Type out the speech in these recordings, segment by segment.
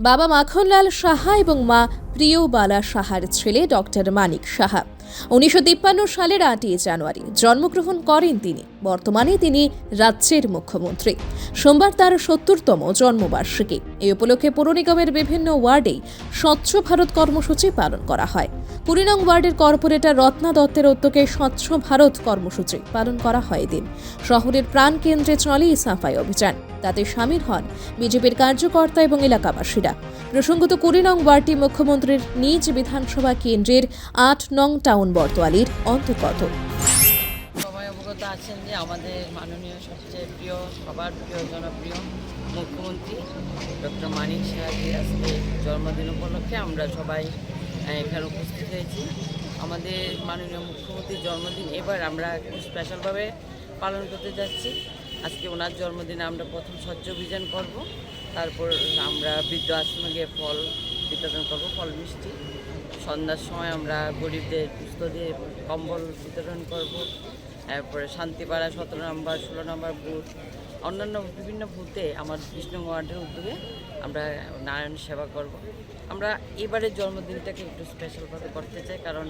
বাবা মাখনলাল সাহা এবং মা প্রিয়বালা সাহার ছেলে ডক্টর মানিক সাহা। উনিশশো তিপ্পান্ন সালের আটই জানুয়ারি জন্মগ্রহণ করেন তিনি। বর্তমানে তিনি রাজ্যের মুখ্যমন্ত্রী। সোমবার তার সত্তরতম জন্মবার্ষিকী। এই উপলক্ষে পৌর নিগমের বিভিন্ন ওয়ার্ডেই স্বচ্ছ ভারত কর্মসূচি পালন করা হয়। কুড়ি নং ওয়ার্ডের কর্পোরেটর রত্না দত্তের উদ্যোগে স্বচ্ছ ভারত কর্মসূচি পালন করা হয় এদিন। শহরের প্রাণ কেন্দ্রে চলে এই সাফাই অভিযান। তাতে সামিল হন বিজেপির কার্যকর্তা এবং এলাকাবাসীরা। প্রসঙ্গত কুড়ি নং ওয়ার্ডটি মুখ্যমন্ত্রীর নিজ বিধানসভা কেন্দ্রের আট নং টাউন বর্তোয়ালির অন্তর্গত। আছেন যে আমাদের মাননীয় সবচেয়ে প্রিয়, সবার প্রিয়, জনপ্রিয় মুখ্যমন্ত্রী ডক্টর মানিক সাহাজির আজকে জন্মদিন উপলক্ষে আমরা সবাই এখানে উপস্থিত হয়েছি। আমাদের মাননীয় মুখ্যমন্ত্রীর জন্মদিন এবার আমরা স্পেশালভাবে পালন করতে যাচ্ছি। আজকে ওনার জন্মদিনে আমরা প্রথম স্বচ্ছ অভিযান করব। তারপর আমরা বৃদ্ধ আশ্রমে গিয়ে ফল বিতরণ করব, ফল মিষ্টি। সন্ধ্যার সময় আমরা গরিবদের পুস্তদের কম্বল বিতরণ করব। তারপরে শান্তিপাড়া সতেরো নম্বর, ষোলো নম্বর বুথ, অন্যান্য বিভিন্ন বুথে আমার কৃষ্ণ ওয়ার্ডের উদ্যোগে আমরা নারায়ণ সেবা করব। আমরা এবারের জন্মদিনটাকে একটু স্পেশালভাবে করতে চাই কারণ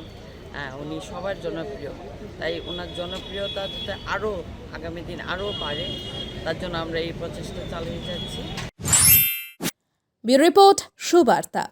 উনি সবার জনপ্রিয়। তাই ওনার জনপ্রিয়তা যাতে আরও আগামী দিন আরও বাড়ে, তার জন্য আমরা এই প্রচেষ্টা চালিয়ে যাচ্ছি। Bureau report Subarta.